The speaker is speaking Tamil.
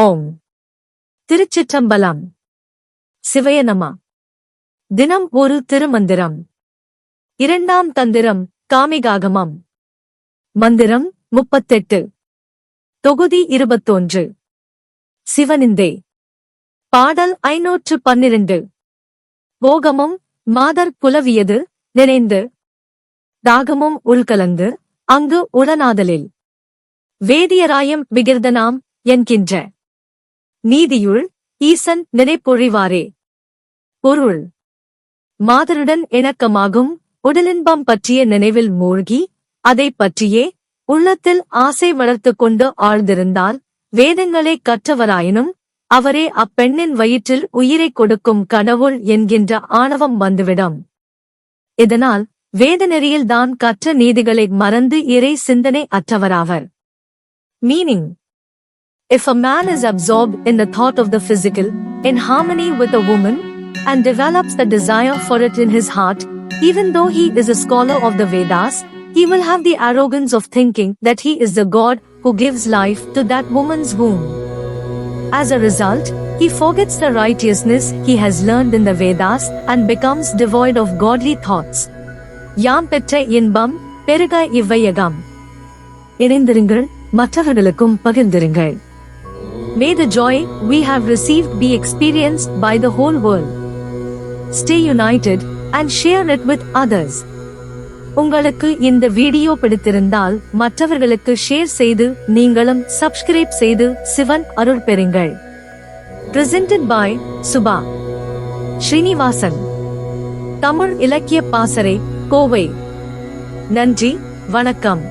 ஓம். திருச்சிற்றம்பலம். சிவயனமா. தினம் ஒரு திருமந்திரம். இரண்டாம் தந்திரம் காமிகாகமம். மந்திரம் முப்பத்தெட்டு. தொகுதி இருபத்தொன்று. சிவனிந்தே. பாடல் ஐநூற்று பன்னிரண்டு. போகமும் மாதர் புலவியது நினைந்து. தாகமும் உள்கலந்து அங்கு உளநாதலில் வேதியராயம் விகிர்தனாம் என்கின்ற. நீதியுள் ஈசன் நினைப்பொழிவாரே. பொருள். மாதருடன் இணக்கமாகும் உடலின்பம் பற்றிய நினைவில் மூழ்கி அதைப் பற்றியே உள்ளத்தில் ஆசை வளர்த்துக் கொண்டு ஆழ்ந்திருந்தால் வேதங்களை கற்றவராயினும் அவரே அப்பெண்ணின் வயிற்றில் உயிரைக் கொடுக்கும் கடவுள் என்கின்ற ஆணவம் வந்துவிடும். இதனால் வேத நெறியில்தான் கற்ற நீதிகளை மறந்து இறை சிந்தனை அற்றவராவர். Meaning. If a man is absorbed in the thought of the physical, in harmony with a woman, and develops the desire for it in his heart, even though he is a scholar of the Vedas, he will have the arrogance of thinking that he is the God who gives life to that woman's womb. As a result, he forgets the righteousness he has learned in the Vedas and becomes devoid of godly thoughts. யாம் பெற்ற இன்பம் பெருக இவ்வையகம் இணைந்திருங்கள் மற்றவர்களுக்கும் பகிர்ந்திருங்கள் May the joy we have received be experienced by the whole world. Stay united and share it with others. உங்களுக்கு இந்த வீடியோ பிடித்திருந்தால் மற்றவர்களுக்கு ஷேர் செய்து நீங்களும் சப்ஸ்கிரைப் செய்து சிவன் அருள் பெறுங்கள் பிரசன்டட் பாய் சுபா ஸ்ரீனிவாசன் தமிழ் இலக்கிய பாசறை கோவை நன்றி வணக்கம்